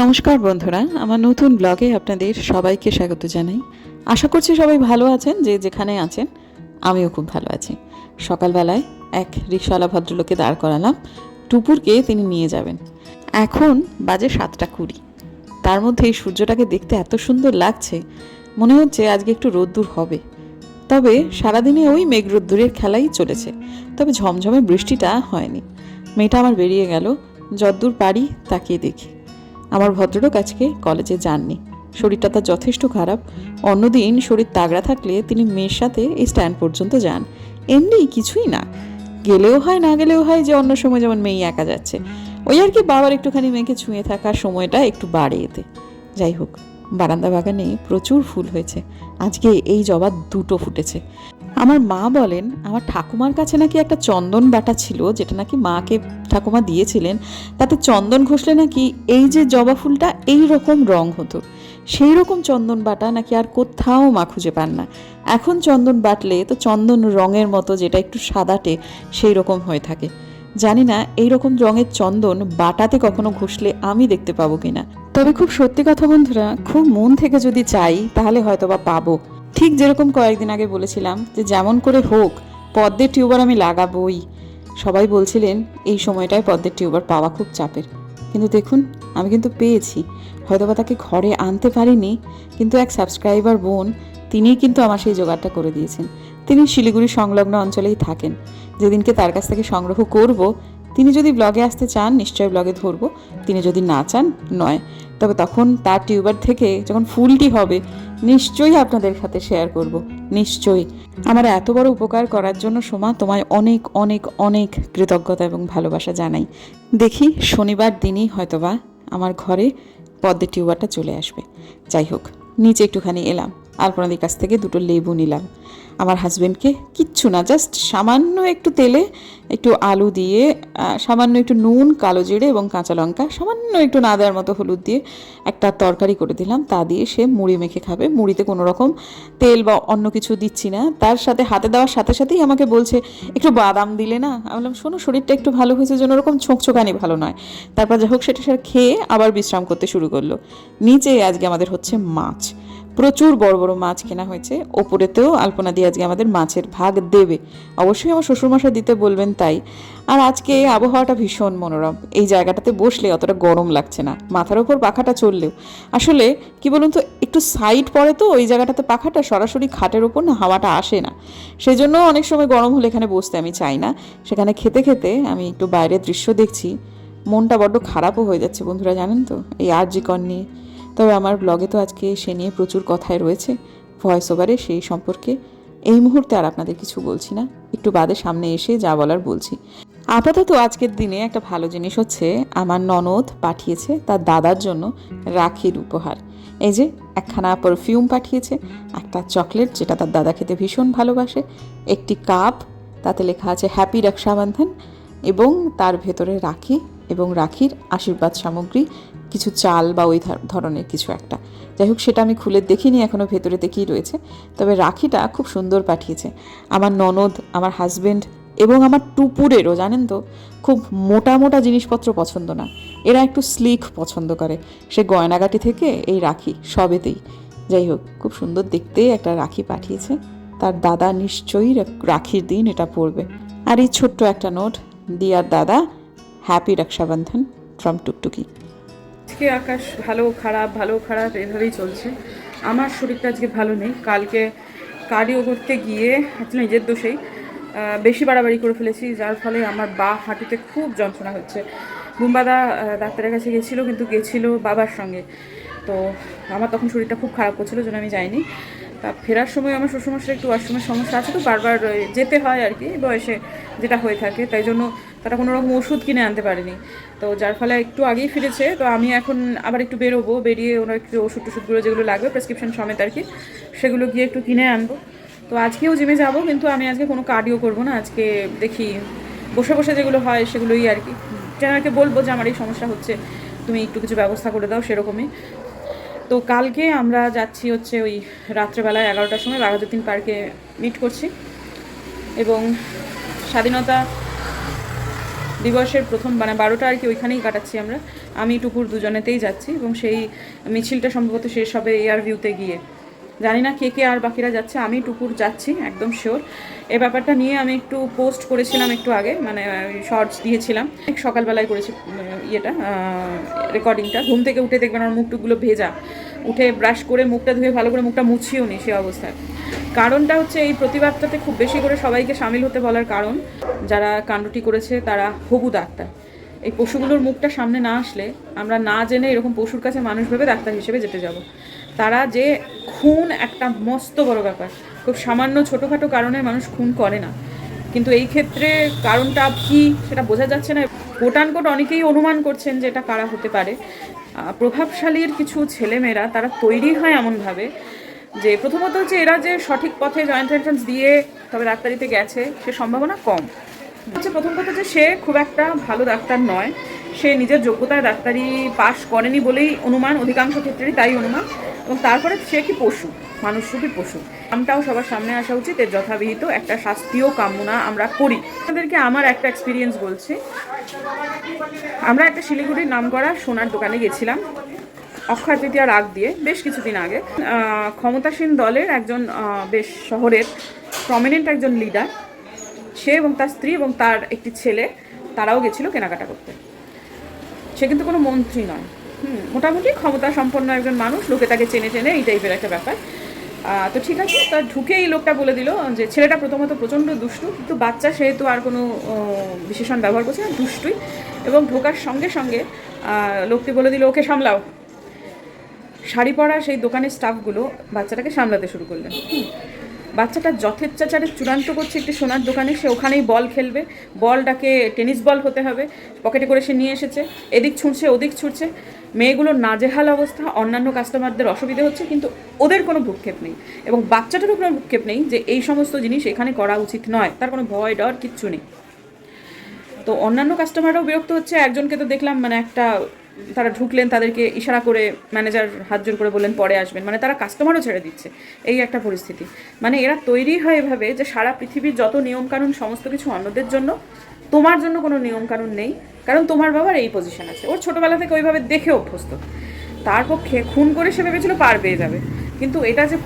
নমস্কার বন্ধুরা, আমার নতুন ব্লগে আপনাদের সবাইকে স্বাগত জানাই। আশা করছি সবাই ভালো আছেন, যে যেখানে আছেন, আমিও খুব ভালো আছি। সকালবেলায় এক রিক্সাওয়ালা ভদ্রলোকে দাঁড় করালাম, টুপুরকে তিনি নিয়ে যাবেন। এখন বাজে সাতটা কুড়ি। তার মধ্যে এই সূর্যটাকে দেখতে এত সুন্দর লাগছে, মনে হচ্ছে আজকে একটু রোদ্দুর হবে। তবে সারাদিনে ওই মেঘ রোদ্দুরের খেলাই চলেছে, তবে ঝমঝমে বৃষ্টিটা হয়নি। মেয়েটা আমার বেরিয়ে গেল, যদ্দূর পারি তাকিয়ে দেখি। আমার ভদ্রলোক আজকে কলেজে যাননি। শরীরটা তার যথেষ্ট খারাপ। অন্যদিন শরীর তাগড়া থাকলে তিনি মেয়ের সাথে এই স্ট্যান্ড পর্যন্ত যান। এমনি কিছুই না। গেলেও হয়, না গেলেও হয় যে অন্য সময় যেমন মেয়ে একা যাচ্ছে। ওই আর কি বাবার একটুখানি মেয়েকে ছুঁয়ে থাকার সময়টা একটু বাড়ে এতে। যাই হোক, বারান্দা বাগানে প্রচুর ফুল হয়েছে। আজকে এই জবা দুটো ফুটেছে। আমার মা বলেন, আমার ঠাকুমার কাছে নাকি একটা চন্দন বাটা ছিল, যেটা নাকি মাকে ঠাকুমা দিয়েছিলেন, তাতে চন্দন ঘষলে নাকি এই যে জবা ফুলটা এই রকম রং হতো। সেই রকম চন্দন বাটা নাকি আর কোথাও মা খুঁজে পান না। এখন চন্দন বাটলে তো চন্দন রঙের মতো যেটা একটু সাদাটে সেই রকম হয়ে থাকে। জানি না এই রকম রঙের চন্দন বাটাতে কখনো ঘষলে আমি দেখতে পাবো কিনা। তবে খুব সত্যি কথা বন্ধুরা, খুব মন থেকে যদি চাই, তাহলে হয়তো বা পাবো। ঠিক যেরকম কয়েকদিন আগে বলেছিলাম যে যেমন করে হোক, পদ্মের টিউবার আমি লাগাবোই। সবাই বলছিলেন, এই সময়টায় পদ্মের টিউবার পাওয়া খুব চাপের। কিন্তু দেখুন, আমি কিন্তু পেয়েছি। হয়তোবা তাকে ঘরে আনতে পারিনি, কিন্তু এক সাবস্ক্রাইবার বোন, তিনিই কিন্তু আমার সেই জোগাড়টা করে দিয়েছেন। তিনি শিলিগুড়ি সংলগ্ন অঞ্চলেই থাকেন। যেদিনকে তার কাছ থেকে সংগ্রহ করব তিনি যদি ব্লগে আসতে চান, নিশ্চয়ই ব্লগে ধরবো। তিনি যদি না চান, নয়। তবে তখন তার টিউবার থেকে যখন ফুলটি হবে, নিশ্চয়ই আপনাদের সাথে শেয়ার করব। নিশ্চয়ই। আমার এত বড় উপকার করার জন্য সোমা তোমায় অনেক অনেক অনেক কৃতজ্ঞতা এবং ভালোবাসা জানাই। দেখি, শনিবার দিনই হয়তোবা আমার ঘরে পদ্মের টিউবারটা চলে আসবে। যাই হোক, নিচে একটুখানি এলাম। আলপনাদির কাছ থেকে দুটো লেবু নিলাম। আমার হাজবেন্ডকে কিচ্ছু না জাস্ট সামান্য একটু তেলে একটু আলু দিয়ে সামান্য একটু নুন, কালো জিরে এবং কাঁচা লঙ্কা, সামান্য একটু না দেওয়ার মতো হলুদ দিয়ে একটা তরকারি করে দিলাম। তা দিয়ে সে মুড়ি মেখে খাবে। মুড়িতে কোনো রকম তেল বা অন্য কিছু দিচ্ছি না। তার সাথে হাতে দেওয়ার সাথে সাথেই আমাকে বলছে, একটু বাদাম দিলে না? আমি বললাম, শোনো, শরীরটা একটু ভালো হয়েছে যেন ওরকম ছোঁকছোকানি ভালো নয়। তারপর যাই হোক, সেটা সে খেয়ে আবার বিশ্রাম করতে শুরু করল। নিচে আজকে আমাদের হচ্ছে মাছ। প্রচুর বড় বড় মাছ কেনা হয়েছে। ওপরেতেও আলপনা দিয়ে আজকে আমাদের মাছের ভাগ দেবে। অবশ্যই আমার শ্বশুরমশাই দিতে বলবেন তাই। আর আজকে আবহাওয়াটা ভীষণ মনোরম। এই জায়গাটাতে বসলে অতটা গরম লাগছে না। মাথার ওপর পাখাটা চললেও। আসলে কি বলুন তো, একটু সাইড পড়ে তো, ওই জায়গাটাতে পাখাটা সরাসরি খাটের ওপর না, হাওয়াটা আসে না। সেই জন্য অনেক সময় গরম হলে এখানে বসতে আমি চাই না। সেখানে খেতে খেতে আমি একটু বাইরের দৃশ্য দেখছি। মনটা বড্ড খারাপও হয়ে যাচ্ছে বন্ধুরা, জানেন তো? এই আরজিকর নিয়ে। তবে আমার ব্লগে তো আজকে সে নিয়ে প্রচুর কথাই রয়েছে। ভয়েস ওভারে সেই সম্পর্কে এই মুহূর্তে আর আপনাদের কিছু বলছি না। একটু বাদে সামনে এসে যা বলার বলছি। আপাতত আজকের দিনে একটা ভালো জিনিস হচ্ছে, আমার ননদ পাঠিয়েছে তার দাদার জন্য রাখির উপহার। এই যে, একখানা পারফিউম পাঠিয়েছে, একটা চকলেট যেটা তার দাদা খেতে ভীষণ ভালোবাসে, একটি কাপ তাতে লেখা আছে হ্যাপি রক্ষাবন্ধন এবং তার ভেতরে রাখি এবং রাখির আশীর্বাদ সামগ্রী কিছু চাল বা ওই ধর- ধরনের কিছু একটা। যাই হোক, সেটা আমি খুলে দেখিনি এখনও ভেতরে দেখেই রয়েছে। তবে রাখিটা খুব সুন্দর পাঠিয়েছে। আমার ননদ, আমার হাজবেন্ড এবং আমার টুপুরেরও, জানেন তো, খুব মোটা মোটা জিনিসপত্র পছন্দ না। এরা একটু স্লিক পছন্দ করে। সে গয়নাগাটি থেকে এই রাখি সবেতেই। যাই হোক, খুব সুন্দর দেখতে একটা রাখি পাঠিয়েছে। তার দাদা নিশ্চয়ই রাখির দিন এটা পড়বে আর এই ছোট্ট একটা নোট দিয়ার দাদা হ্যাপি রক্ষাবন্ধন ফ্রম টুকটুকি। আজকে আকাশ ভালো খারাপ ভালো খারাপ এভাবেই চলছে। আমার শরীরটা আজকে ভালো নেই। কালকে কার্ডিও করতে গিয়ে আসলে নিজের দোষেই বেশি বাড়াবাড়ি করে ফেলেছি, যার ফলে আমার বা হাঁটুতে খুব যন্ত্রণা হচ্ছে। বুম্বাদা ডাক্তারের কাছে গেছিল, কিন্তু গেছিল বাবার সঙ্গে। তো আমার তখন শরীরটা খুব খারাপ করছিল, জন্য আমি যাইনি। তা ফেরার সময় আমার শ্বশুরমশাই একটু ওয়াশরুমের সমস্যা আছে তো, বারবার যেতে হয় আর কি, বয়সে যেটা হয়ে থাকে, তাই জন্য তারা কোনো রকম ওষুধ কিনে আনতে পারেনি। তো যার ফলে একটু আগেই ফিরেছে, তো আমি এখন আবার একটু বেরোবো, বেরিয়ে ওনার একটু ওষুধ টষুধগুলো যেগুলো লাগবে প্রেসক্রিপশন সমেত আর কি, সেগুলো গিয়ে একটু কিনে আনব। তো আজকেও জিমে যাব, কিন্তু আমি আজকে কোনো কার্ডিও করব না, আজকে দেখি, বসে বসে যেগুলো হয় সেগুলোই আর কি। ট্রেনারকে বলব যে, আমার এই সমস্যা হচ্ছে, তুমি একটু কিছু ব্যবস্থা করে দাও সেরকমই। তো কালকে আমরা যাচ্ছি হচ্ছে ওই রাত্রেবেলায় এগারোটার সময় বাঘাযতীন পার্কে মিট করছি এবং স্বাধীনতা দিবসের প্রথম মানে বারোটা আর কি ওইখানেই কাটাচ্ছি আমরা। আমি, টুকুর দুজনেতেই যাচ্ছি এবং সেই মিছিলটা সম্ভবত শেষ হবে এয়ার ভিউতে গিয়ে। জানি না কে কে আর বাকিরা যাচ্ছে, আমি, টুকুর যাচ্ছি, একদম শিওর এ ব্যাপারটা নিয়ে আমি একটু পোস্ট করেছিলাম একটু আগে মানে শর্টস দিয়েছিলাম। সকালবেলায় করেছি ইয়েটা রেকর্ডিংটা ঘুম থেকে উঠে দেখবেন আমার মুখটুকগুলো ভেজা। উঠে ব্রাশ করে মুখটা ধুয়ে ভালো করে মুখটা মুছিও নি সেই অবস্থায়। কারণটা হচ্ছে এই প্রতিবাদটাতে খুব বেশি করে সবাইকে সামিল হতে বলার কারণ, যারা কাণ্ডটি করেছে তারা হবু ডাক্তার। এই পশুগুলোর মুখটা সামনে না আসলে আমরা না জেনে এরকম পশুর কাছে মানুষ ভেবে ডাক্তার হিসেবে যেতে যাব। তারা যে খুন একটা মস্ত বড় ব্যাপার। খুব সামান্য ছোটোখাটো কারণে মানুষ খুন করে না। কিন্তু এই ক্ষেত্রে কারণটা কি সেটা বোঝা যাচ্ছে না। কোটানকোট অনেকেই অনুমান করছেন যে এটা কারা হতে পারে। প্রভাবশালীর কিছু ছেলেমেয়েরা, তারা তৈরি হয় এমনভাবে যে প্রথমত হচ্ছে এরা যে সঠিক পথে জয়েন্ট এন্ট্রান্স দিয়ে তবে ডাক্তারিতে গেছে, সে সম্ভাবনা কম। হচ্ছে প্রথম কথা যে সে খুব একটা ভালো ডাক্তার নয়। সে নিজের যোগ্যতায় ডাক্তারি পাশ করেনি বলেই অনুমান, অধিকাংশ ক্ষেত্রেই তাই অনুমান। এবং তারপরে সে কি পশু? মানুষ মানুষরূপী পশু। আমটাও সবার সামনে আসা উচিত, এর যথাবিহিত একটা শাস্তিও কামনা আমরা করি। আপনাদেরকে আমার একটা এক্সপিরিয়েন্স বলছি। আমরা একটা শিলিগুড়ির নাম করা সোনার দোকানে গেছিলাম, অক্ষয় তৃতীয়ার আগ দিয়ে, বেশ কিছুদিন আগে। ক্ষমতাসীন দলের একজন বেশ শহরের প্রমিনেন্ট একজন লিডার সে এবং তার স্ত্রী এবং তার একটি ছেলে, তারাও গেছিল কেনাকাটা করতে। সে কিন্তু কোনো মন্ত্রী নয়। হুম, মোটামুটি ক্ষমতা সম্পন্ন একজন মানুষ, লোকে তাকে চেনে চেনে এই টাইপের একটা ব্যাপার। তো ঠিক আছে, তা ঢুকেই লোকটা বলে দিল যে ছেলেটা প্রথমত প্রচণ্ড দুষ্টু, কিন্তু বাচ্চা সেহেতু আর কোনো বিশেষণ ব্যবহার করছে না, দুষ্টুই। এবং ঢোকার সঙ্গে সঙ্গে লোকটি বলে দিল, ওকে, সামলাও। শাড়ি পরা সেই দোকানের স্টাফগুলো বাচ্চাটাকে সামলাতে শুরু করলেন। বাচ্চাটা যথেচ্ছাচারে চূড়ান্ত করছে একটি সোনার দোকানে। সে ওখানেই বল খেলবে। বলটাকে টেনিস বল হতে হবে। পকেটে করে সে নিয়ে এসেছে। এদিক ছুঁড়ছে, ওদিক ছুঁড়ছে। মেয়েগুলোর নাজেহাল অবস্থা। অন্যান্য কাস্টমারদের অসুবিধে হচ্ছে, কিন্তু ওদের কোনো ভূক্ষেপ নেই। এবং বাচ্চাটারও কোনো ভূক্ষেপ নেই যে এই সমস্ত জিনিস এখানে করা উচিত নয়। তার কোনো ভয় ডর কিচ্ছু নেই। তো অন্যান্য কাস্টমাররাও বিরক্ত হচ্ছে। একজনকে তো দেখলাম মানে একটা তারা ঢুকলেন, তাদেরকে ইশারা করে ম্যানেজার হাত জোর করে বললেন, পরে আসবেন। মানে তারা কাস্টমারও ছেড়ে দিচ্ছে। এই একটা পরিস্থিতি। মানে এরা তৈরি হয় এভাবে যে সারা পৃথিবীর যত নিয়মকানুন, সমস্ত কিছু অন্যদের জন্য, তোমার জন্য কোনো নিয়মকানুন নেই। কারণ তোমার বাবার এই পজিশন আছে। ওর ছোটোবেলা থেকে ওইভাবে দেখে অভ্যস্ত। তার পক্ষে খুন করে সে ভেবেছিল পার পেয়ে যাবে। কিন্তু এটা যে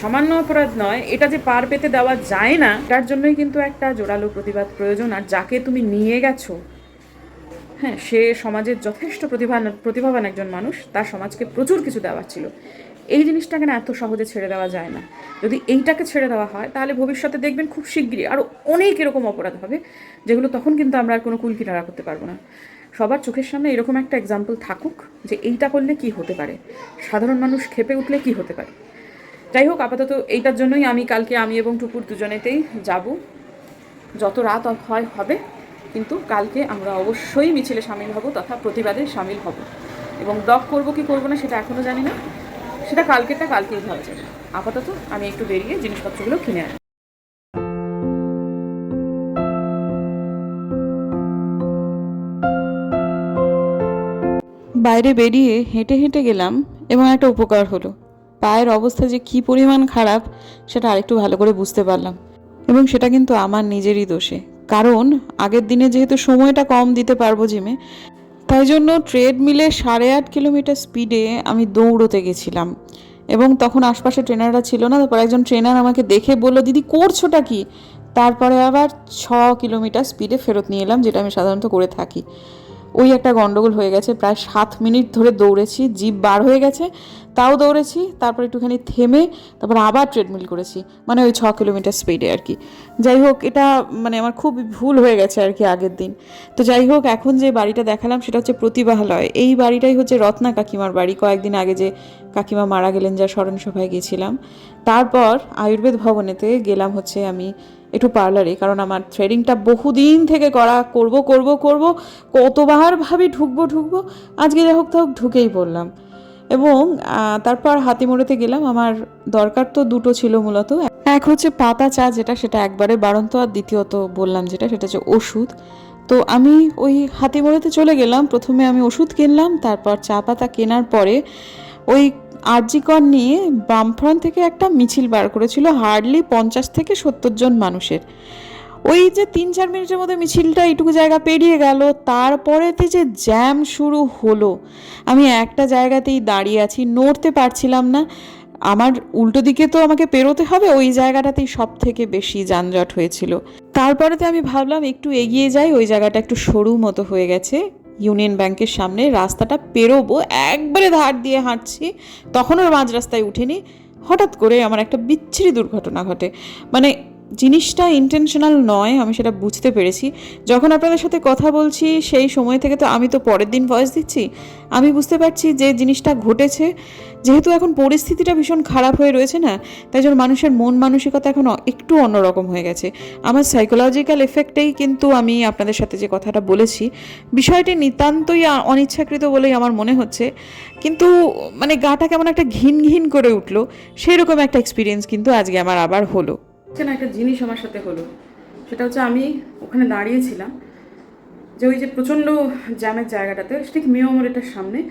সামান্য অপরাধ নয়, এটা যে পার পেতে দেওয়া যায় না, তার জন্যই কিন্তু একটা জোরালো প্রতিবাদ প্রয়োজন। আর যাকে তুমি নিয়ে গেছো হ্যাঁ সে সমাজের যথেষ্ট প্রতিভা প্রতিভাবান একজন মানুষ, তার সমাজকে প্রচুর কিছু দেওয়ার ছিল। এই জিনিসটাকে না এত সহজে ছেড়ে দেওয়া যায় না। যদি এইটাকে ছেড়ে দেওয়া হয়, তাহলে ভবিষ্যতে দেখবেন খুব শিগগিরই আরও অনেক এরকম অপরাধ হবে, যেগুলো তখন কিন্তু আমরা আর কোনো কুল কিনারা করতে পারব না। সবার চোখের সামনে এরকম একটা এক্সাম্পল থাকুক যে এইটা করলে কি হতে পারে। সাধারণ মানুষ খেপে উঠলে কি হতে পারে? যাই হোক, আপাতত এইটার জন্যই আমি কালকে আমি এবং টুকুর দুজনেতেই যাব। যত রাত হয়, হবে। কিন্তু কালকে আমরা অবশ্যই মিছিলে সামিল হব তথা প্রতিবাদে সামিল হব। এবং ব্লগ করব কি করব না সেটা এখনও জানি না। সেটা কালকেটা কালকেই ভাবা যাবে। আপাতত আমি একটু বেরিয়ে জিনিসপত্রগুলো কিনে আনি। বাইরে বেরিয়ে হেঁটে হেঁটে গেলাম এবং একটা উপকার হলো। পায়ের অবস্থা যে কী পরিমাণ খারাপ, সেটা আরেকটু ভালো করে বুঝতে পারলাম। এবং সেটা কিন্তু আমার নিজেরই দোষে। কারণ আগের দিনে যেহেতু সময়টা কম দিতে পারব জিমে, তাই জন্য ট্রেডমিলে সাড়ে আট কিলোমিটার স্পিডে আমি দৌড়োতে গেছিলাম। এবং তখন আশপাশে ট্রেনাররা ছিল না, তারপর একজন ট্রেনার আমাকে দেখে বলল, দিদি, করছোটা কি? তারপরে আবার ছ কিলোমিটার স্পিডে ফেরত নিয়ে এলাম, যেটা আমি সাধারণত করে থাকি। ওই একটা গন্ডগোল হয়ে গেছে, প্রায় সাত মিনিট ধরে দৌড়েছি, জিপ বার হয়ে গেছে, তাও দৌড়েছি, তারপর একটুখানি থেমে তারপর আবার ট্রেডমিল করেছি মানে ওই ছ কিলোমিটার স্পিডে আর কি। যাই হোক, এটা মানে আমার খুব ভুল হয়ে গেছে আর কি আগের দিন। তো যাই হোক, এখন যে বাড়িটা দেখালাম সেটা হচ্ছে প্রতিবাহালয়। এই বাড়িটাই হচ্ছে রত্না কাকিমার বাড়ি, কয়েকদিন আগে যে কাকিমা মারা গেলেন, যা স্মরণ সভায় গেছিলাম তারপর আয়ুর্বেদ ভবনেতে গেলাম হচ্ছে আমি একটু পার্লারে কারণ আমার থ্রেডিংটা বহুদিন থেকে করা, করব করব করব, কতবার ভাবি ঢুকবো ঢুকবো, আজকে যাই হোক হোক ঢুকেই পড়লাম। এবং তারপর হাতিমোড়েতে গেলাম, আমার দরকার তো দুটো ছিল মূলত। এক হচ্ছে পাতা চা যেটা, সেটা একবারে বাড়ন্ত, আর দ্বিতীয়ত বললাম যেটা, সেটা হচ্ছে ওষুধ। তো আমি ওই হাতিমোড়েতে চলে গেলাম, প্রথমে আমি ওষুধ কিনলাম, তারপর চা পাতা কেনার পরে ওই আরজিকর নিয়ে বামফ্রন্ট থেকে একটা মিছিল বার করেছিল, হার্ডলি পঞ্চাশ থেকে সত্তর জন মানুষের। ওই যে তিন চার মিনিটের মধ্যে মিছিলটা এইটুকু জায়গা পেরিয়ে গেল তারপরেতে যে জ্যাম শুরু হলো। আমি একটা জায়গাতেই দাঁড়িয়ে আছি, নড়তে পারছিলাম না। আমার উল্টো দিকে তো আমাকে পেরোতে হবে, ওই জায়গাটাতেই সব থেকে বেশি যানজট হয়েছিল। তারপরেতে আমি ভাবলাম একটু এগিয়ে যাই, ওই জায়গাটা একটু সরু মতো হয়ে গেছে। ইউনিয়ন ব্যাংকের সামনে রাস্তাটা পেরোবো, একবারে ধার দিয়ে হাঁটছি তখন ওর মাঝ রাস্তায় উঠিনি। হঠাৎ করে আমার একটা বিচ্ছিরি দুর্ঘটনা ঘটে। মানে জিনিসটা ইন্টেনশনাল নয়, আমি সেটা বুঝতে পেরেছি। যখন আপনাদের সাথে কথা বলছি, সেই সময় থেকে তো আমি তো পরের দিন ভয়েস দিচ্ছি, আমি বুঝতে পারছি যে জিনিসটা ঘটেছে। যেহেতু এখন পরিস্থিতিটা ভীষণ খারাপ হয়ে রয়েছে না, তাই জন্য মানুষের মন মানসিকতা এখন একটু অন্যরকম হয়ে গেছে। আমার সাইকোলজিক্যাল এফেক্টেই কিন্তু আমি আপনাদের সাথে যে কথাটা বলেছি, বিষয়টি নিতান্তই অনিচ্ছাকৃত বলেই আমার মনে হচ্ছে। কিন্তু মানে গাটা কেমন একটা ঘিন ঘিন করে উঠল, সেরকম একটা এক্সপিরিয়েন্স কিন্তু আজকে আমার আবার হলো। না একটা জিনিস আমার সাথে হলো। সেটা হচ্ছে আমি ওখানে দাঁড়িয়েছিলাম যে ওই যে প্রচণ্ড জ্যামের জায়গাটাতে, ঠিক মেয়মরেটার সামনে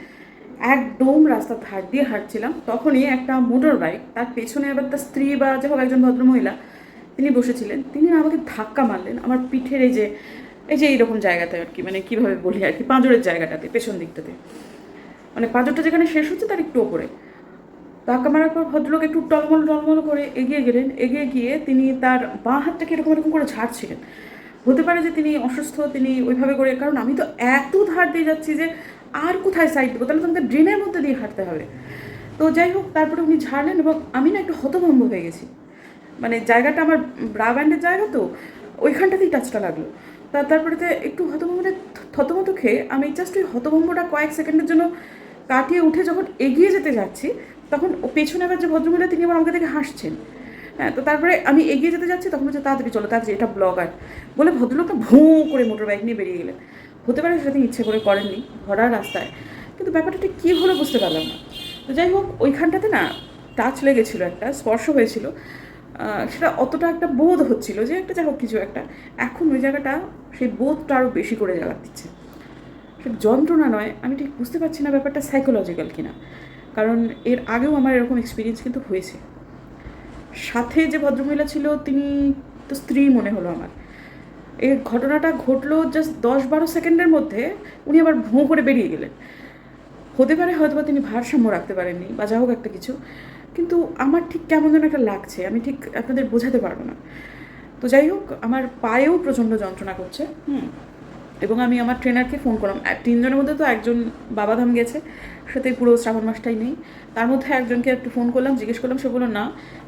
একদম রাস্তার ধার দিয়ে হাঁটছিলাম। তখনই একটা মোটর বাইক, তার পেছনে আবার তার স্ত্রী বা যে হোক একজন ভদ্রমহিলা, তিনি বসেছিলেন। তিনি আমাকে ধাক্কা মারলেন। আমার পিঠের এই যে এই যে এইরকম জায়গাতে আর কি মানে কীভাবে বলি আর কি, পাঁজরের জায়গাটাতে, পেছন দিকটাতে। মানে পাঁজরটা যেখানে শেষ হচ্ছে তার একটু ওপরে। ধাক্কা মারার পর ভদ্রলোক একটু টলমল টলমল করে এগিয়ে গেলেন। এগিয়ে গিয়ে তিনি তার বাঁ হাতটাকে এরকম এরকম করে ঝাড়ছিলেন হতে পারে যে তিনি অসুস্থ, তিনি ওইভাবে করে, কারণ আমি তো এত ধার দিয়ে যাচ্ছি যে আর কোথায় সাইড দেবো? তাহলে তো আমাকে ড্রেনের মধ্যে দিয়ে হাঁটতে হবে। তো যাই হোক, তারপরে উনি ঝাড়লেন এবং আমি না একটু হতভম্ব হয়ে গেছি। মানে জায়গাটা আমার ব্রা ব্যান্ডের জায়গা তো, ওইখানটাতেই টাচটা লাগল। তা তারপরে তো একটু হতভম্বটা থতমত খেয়ে আমি জাস্ট ওই হতভম্বটা কয়েক সেকেন্ডের জন্য কাটিয়ে উঠে যখন এগিয়ে যেতে যাচ্ছি তখন পেছনে আবার যে ভদ্রমহিলা, তিনি আবার আমাকে দেখে হাসছেন। হ্যাঁ তো তারপরে আমি এগিয়ে যেতে যাচ্ছি, তখন হচ্ছে তাড়াতাড়ি চলো তাড়াতাড়ি এটা ব্লগার। বলে ভদ্রলোকটা ভুঁ করে মোটর বাইক নিয়ে বেরিয়ে গেলেন। হতে পারে সেটা তিনি ইচ্ছে করে করেননি ভরা রাস্তায়। কিন্তু ব্যাপারটা ঠিক কী হলো বুঝতে পারলাম না। তো যাই হোক, ওইখানটাতে না টাচ লেগেছিল একটা, স্পর্শ হয়েছিল। সেটা অতটা একটা বোধ হচ্ছিল যে একটা যাই হোক, কিছু একটা। এখন ওই জায়গাটা সেই বোধটা আরও বেশি করে জায়গা দিচ্ছে যন্ত্রণা নয়, আমি ঠিক বুঝতে পারছি না ব্যাপারটা সাইকোলজিক্যাল কিনা। কারণ এর আগেও আমার এরকম এক্সপিরিয়েন্স কিন্তু হয়েছে। সাথে যে ভদ্রমহিলা ছিল, তিনি তো স্ত্রী মনে হলো আমার। এই ঘটনাটা ঘটলো জাস্ট দশ বারো সেকেন্ডের মধ্যে উনি আবার ভোঁ করে বেরিয়ে গেলেন। হতে পারে হয়তো তিনি ভারসাম্য রাখতে পারেননি বা যা হোক একটা কিছু, কিন্তু আমার ঠিক কেমন যেন একটা লাগছে, আমি ঠিক আপনাদের বোঝাতে পারব না। তো যাই হোক, আমার পায়েও প্রচণ্ড যন্ত্রণা করছে। হুম। এবং আমি আমার ট্রেনারকে ফোন করলাম। তিনজনের মধ্যে তো একজন বাবাধাম গেছে, সাথে পুরো শ্রাবণ মাসটাই নেই। তার মধ্যে একজনকে একটু ফোন করলাম, জিজ্ঞেস করলাম, সে বলল, না,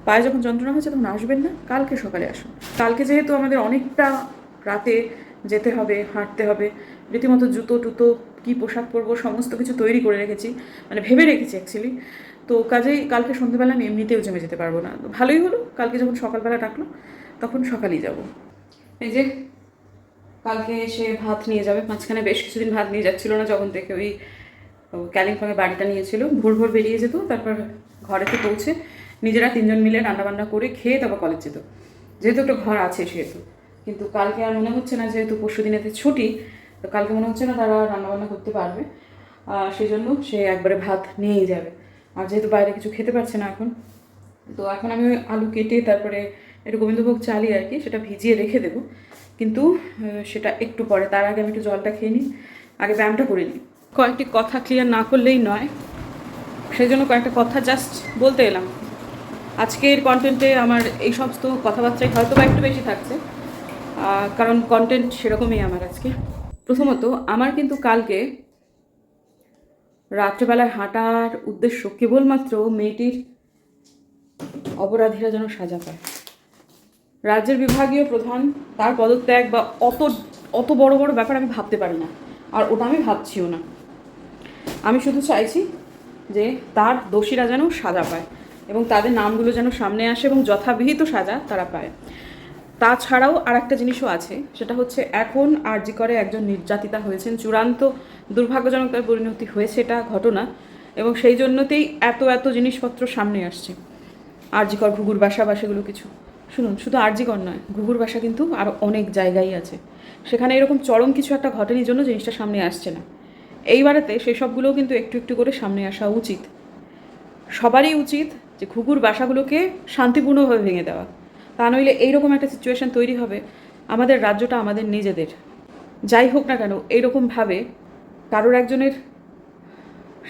পায়ে যখন যন্ত্রণা হয়েছে তখন আসবেন না, কালকে সকালে আসুন। কালকে যেহেতু আমাদের অনেকটা রাতে যেতে হবে, হাঁটতে হবে, রীতিমতো জুতো, টুতো, কী পোশাক পরবো, সমস্ত কিছু তৈরি করে রেখেছি মানে ভেবে রেখেছি অ্যাকচুয়ালি তো কাজেই কালকে সন্ধ্যেবেলা আমি এমনিতেও জমে যেতে পারব না। ভালোই হলো, কালকে যখন সকালবেলা ডাকলো, তখন সকালেই যাব। এই যে কালকে সে ভাত নিয়ে যাবে। মাঝখানে বেশ কিছুদিন ভাত নিয়ে যাচ্ছিল না, যখন থেকে ওই ক্যালিম্পংয়ে বাড়িটা নিয়েছিল। ভোর ভোর বেরিয়ে যেত, তারপর ঘরেতে পৌঁছে নিজেরা তিনজন মিলে রান্নাবান্না করে খেয়ে তারপর কলেজ যেত। যেহেতু একটা ঘর আছে সেহেতু। কিন্তু কালকে আর মনে হচ্ছে না, যেহেতু পরশু দিনেতে ছুটি, তো কালকে মনে হচ্ছে না তারা রান্নাবান্না করতে পারবে। সেই জন্য সে একবারে ভাত নিয়েই যাবে। আর যেহেতু বাইরে কিছু খেতে পারছে না এখন, তো এখন আমি আলু কেটে তারপরে একটু গোবিন্দভোগ চালি আর কি, সেটা ভিজিয়ে রেখে দেবো। কিন্তু সেটা একটু পরে। তার আগে আমি একটু জলটা খেয়ে নিই। আগে ব্যায়ামটা করে নিই। কয়েকটি কথা ক্লিয়ার না করলেই নয়। সেই জন্য কয়েকটা কথা জাস্ট বলতে এলাম। আজকের কন্টেন্টে আমার এই সমস্ত কথাবার্তাই হয়তো বা একটু বেশি থাকছে। কারণ কন্টেন্ট সেরকমই আমার আজকে। প্রথমত, আমার কিন্তু কালকে রাত্রেবেলায় হাঁটার উদ্দেশ্য কেবলমাত্র মেয়েটির অপরাধীরা যেন সাজা পায়। রাজ্যের বিভাগীয় প্রধান, তার পদত্যাগ বা অত অত বড় বড় ব্যাপার আমি ভাবতে পারি না। আর ওটা আমি ভাবছিও না। আমি শুধু চাইছি যে তার দোষীরা যেন সাজা পায় এবং তাদের নামগুলো যেন সামনে আসে এবং যথাবিহিত সাজা তারা পায়। তাছাড়াও আর একটা জিনিসও আছে, সেটা হচ্ছে এখন আরজি করে একজন নির্যাতিতা হয়েছেন, চূড়ান্ত দুর্ভাগ্যজনক তার পরিণতি হয়েছে এটা ঘটনা এবং সেই জন্যতেই এত এত জিনিসপত্র সামনে আসছে। আরজিকর ঘুঘুর বাসা বা সেগুলো কিছু। শুনুন, শুধু আরজিকর নয়, ঘুঘুর বাসা কিন্তু আরও অনেক জায়গায় আছে। সেখানে এরকম চরম কিছু একটা ঘটেনির জন্য জিনিসটা সামনে আসছে না। এইবারেতে সেসবগুলোও কিন্তু একটু একটু করে সামনে আসা উচিত। সবারই উচিত যে ঘুঘুর বাসাগুলোকে শান্তিপূর্ণভাবে ভেঙে দেওয়া। তা নইলে এইরকম একটা সিচুয়েশন তৈরি হবে আমাদের রাজ্যটা আমাদের নিজেদের। যাই হোক না কেন, এইরকমভাবে কারোর একজনের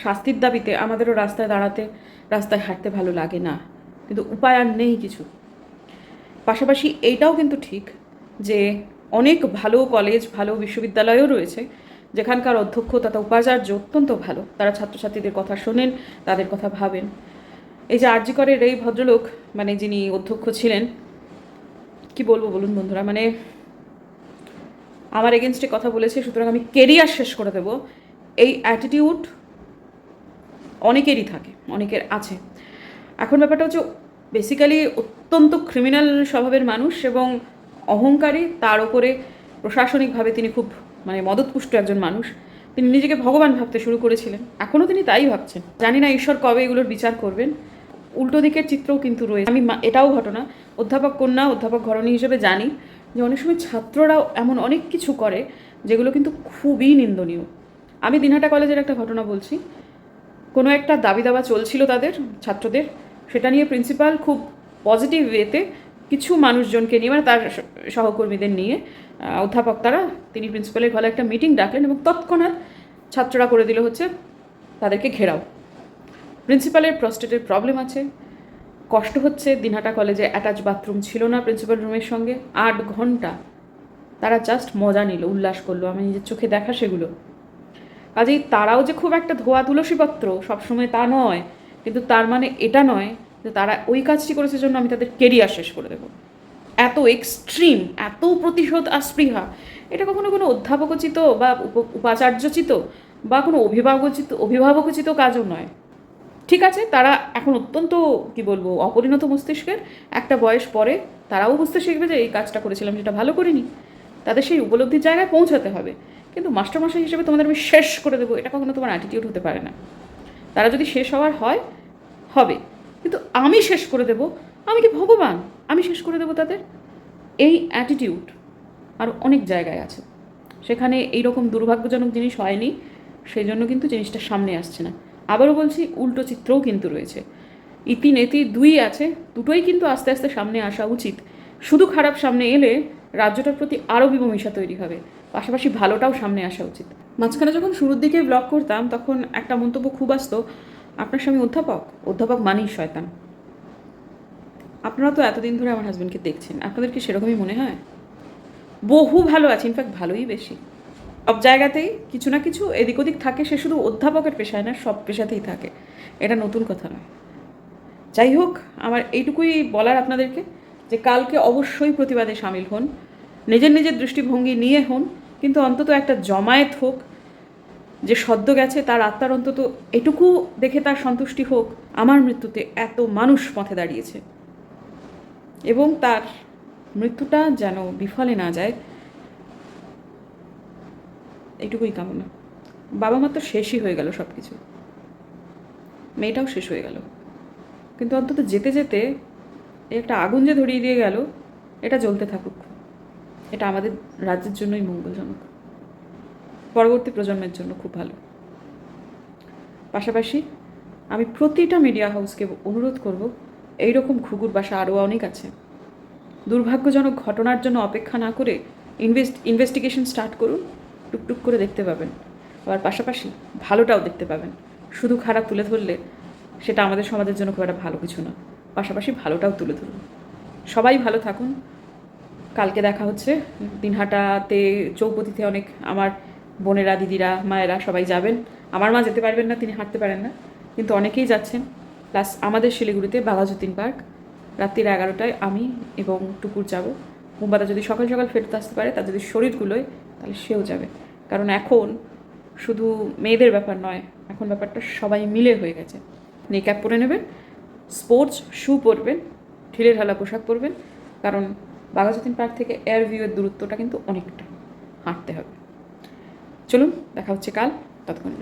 শাস্তির দাবিতে আমাদেরও রাস্তায় দাঁড়াতে, রাস্তায় হাঁটতে ভালো লাগে না। কিন্তু উপায় আর নেই কিছু। পাশাপাশি এইটাও কিন্তু ঠিক যে অনেক ভালো কলেজ ভালো বিশ্ববিদ্যালয়ও রয়েছে, যেখানকার অধ্যক্ষ তথা উপাচার্য অত্যন্ত ভালো। তারা ছাত্রছাত্রীদের কথা শোনেন, তাদের কথা ভাবেন। এই যে আরজিকরের এই ভদ্রলোক মানে যিনি অধ্যক্ষ ছিলেন, কি বলব বলুন বন্ধুরা মানে আমার এগেনস্টে কথা বলেছে, সুতরাং আমি কেরিয়ার শেষ করে দেবো। এই অ্যাটিটিউড অনেকেরই থাকে, অনেকের আছে। এখন ব্যাপারটা হচ্ছে বেসিক্যালি অত্যন্ত ক্রিমিনাল স্বভাবের মানুষ এবং অহংকারী, তার ওপরে প্রশাসনিকভাবে তিনি খুব মানে মদতপুষ্ট একজন মানুষ। তিনি নিজেকে ভগবান ভাবতে শুরু করেছিলেন। এখনও তিনি তাই ভাবছেন। জানি না ঈশ্বর কবে এগুলোর বিচার করবেন। উল্টো দিকের চিত্রও কিন্তু রয়েছে। আমি এটাও ঘটনা। অধ্যাপক কন্যা, অধ্যাপক ঘরণী হিসেবে জানি যে অনেক সময় ছাত্ররাও এমন অনেক কিছু করে যেগুলো কিন্তু খুবই নিন্দনীয়। আমি দিনহাটা কলেজের একটা ঘটনা বলছি। কোনো একটা দাবি দাবা চলছিল তাদের, ছাত্রদের। সেটা নিয়ে প্রিন্সিপাল খুব পজিটিভ ওয়েতে কিছু মানুষজনকে নিয়ে মানে তার সহকর্মীদের নিয়ে অধ্যাপক তারা, তিনি প্রিন্সিপালের ঘরে একটা মিটিং ডাকলেন এবং তৎক্ষণাৎ ছাত্ররা করে দিল হচ্ছে তাদেরকে ঘেরাও। প্রিন্সিপালের প্রস্টেটের প্রবলেম আছে। কষ্ট হচ্ছে, দিনহাটা কলেজে অ্যাটাচ বাথরুম ছিল না প্রিন্সিপাল রুমের সঙ্গে। আট ঘণ্টা তারা জাস্ট মজা নিল, উল্লাস করল, আমি নিজের চোখে দেখা সেগুলো। কাজেই তারাও যে খুব একটা ধোয়া তুলসীপত্র সবসময় তা নয় কিন্তু তার মানে এটা নয় যে তারা ওই কাজটি করেছে জন্য আমি তাদের কেরিয়ার শেষ করে দেবো। এত এক্সট্রিম এত প্রতিশোধ আস্পৃহা এটা কখনো কোনো অধ্যাপকোচিত বা উপ- উপাচার্যচিত বা কোনো অভিভাবকচিত, অভিভাবকোচিত কাজও নয়। ঠিক আছে, তারা এখন অত্যন্ত, কি বলব, অপরিণত মস্তিষ্কের একটা বয়স পরে তারাও বুঝতে শিখবে যে এই কাজটা করেছিলাম যেটা ভালো করিনি। তাদের সেই উপলব্ধির জায়গায় পৌঁছাতে হবে। কিন্তু মাস্টারমশাই হিসেবে তোমাদের আমি শেষ করে দেবো, এটা কখনো তোমার অ্যাটিটিউড হতে পারে না। তারা যদি শেষ হওয়ার হয়, হবে। কিন্তু আমি শেষ করে দেব? আমি কি ভগবান? আমি শেষ করে দেবো তাদের? এই অ্যাটিটিউড আর অনেক জায়গায় আছে। সেখানে এইরকম দুর্ভাগ্যজনক জিনিস হয়নি সেই জন্য কিন্তু জিনিসটা সামনে আসছে না। আবারও বলছি, উল্টো চিত্রও কিন্তু রয়েছে। ইতি নেতি দুই আছে, দুটোই কিন্তু আস্তে আস্তে সামনে আসা উচিত। শুধু খারাপ সামনে এলে রাজ্যটার প্রতি আরও বিমমিশা তৈরি হবে। পাশাপাশি ভালোটাও সামনে আসা উচিত। মাঝখানে যখন শুরুর দিকে ব্লগ করতাম, তখন একটা মন্তব্য খুব আসতো, আপনার স্বামী অধ্যাপক? অধ্যাপক মানেই শয়তান। আপনারা তো এতদিন ধরে আমার হাজব্যান্ডকে দেখছেন আপনাদের কি সেরকমই মনে হয়? বহু ভালো আছে ইনফ্যাক্ট ভালোই বেশি। সব জায়গাতেই কিছু না কিছু এদিক ওদিক থাকে, সে শুধু অধ্যাপকের পেশায় না, সব পেশাতেই থাকে। এটা নতুন কথা নয়। যাই হোক, আমার এইটুকুই বলার আপনাদেরকে, যে কালকে অবশ্যই প্রতিবাদে সামিল হন, নিজের নিজের দৃষ্টিভঙ্গি নিয়ে হন কিন্তু অন্তত একটা জমায়েত হোক, যে সদ্য গেছে তার আত্মার অন্তত এটুকু দেখে তার সন্তুষ্টি হোক, আমার মৃত্যুতে এত মানুষ পথে দাঁড়িয়েছে। এবং তার মৃত্যুটা যেন বিফলে না যায় এইটুকুই কামনা। বাবা মা তো শেষই হয়ে গেল সব কিছু মেয়েটাও শেষ হয়ে গেল। কিন্তু অন্তত যেতে যেতে একটা আগুন যে ধরিয়ে দিয়ে গেল, এটা জ্বলতে থাকুক। এটা আমাদের রাজ্যের জন্যই মঙ্গলজনক। পরবর্তী প্রজন্মের জন্য খুব ভালো। পাশাপাশি আমি প্রতিটা মিডিয়া হাউসকে অনুরোধ করব, এইরকম ঘুঘুর বাসা আরও অনেক আছে। দুর্ভাগ্যজনক ঘটনার জন্য অপেক্ষা না করে ইনভেস্ট ইনভেস্টিগেশন স্টার্ট করুন, টুকটুক করে দেখতে পাবেন। আবার পাশাপাশি ভালোটাও দেখতে পাবেন। শুধু খারাপ তুলে ধরলে সেটা আমাদের সমাজের জন্য খুব একটা ভালো কিছু না। পাশাপাশি ভালোটাও তুলে ধরুন। সবাই ভালো থাকুন কালকে দেখা হচ্ছে। দিনহাটাতে, চৌপতিতে অনেক আমার বোনেরা, দিদিরা, মায়েরা সবাই যাবেন। আমার মা যেতে পারবেন না, তিনি হাঁটতে পারেন না। কিন্তু অনেকেই যাচ্ছেন। প্লাস আমাদের শিলিগুড়িতে বাঘাযতীন পার্ক। রাত্রির এগারোটায় আমি এবং টুকুর যাব। মুম্বাদা যদি সকাল সকাল ফেরত আসতে পারে, তার যদি শরীরগুলোয় তাহলে সেও যাবে। কারণ এখন শুধু মেয়েদের ব্যাপার নয়, এখন ব্যাপারটা সবাই মিলে হয়ে গেছে। নেকআপ পরে নেবেন, স্পোর্টস, শু পরবেন ঢিলে ঢালা পোশাক পরবেন। কারণ বাঘাযতীন পার্ক থেকে এয়ার ভিউয়ের দূরত্বটা কিন্তু অনেকটা হাঁটতে হবে। চলুন, দেখা হচ্ছে কাল ততক্ষণ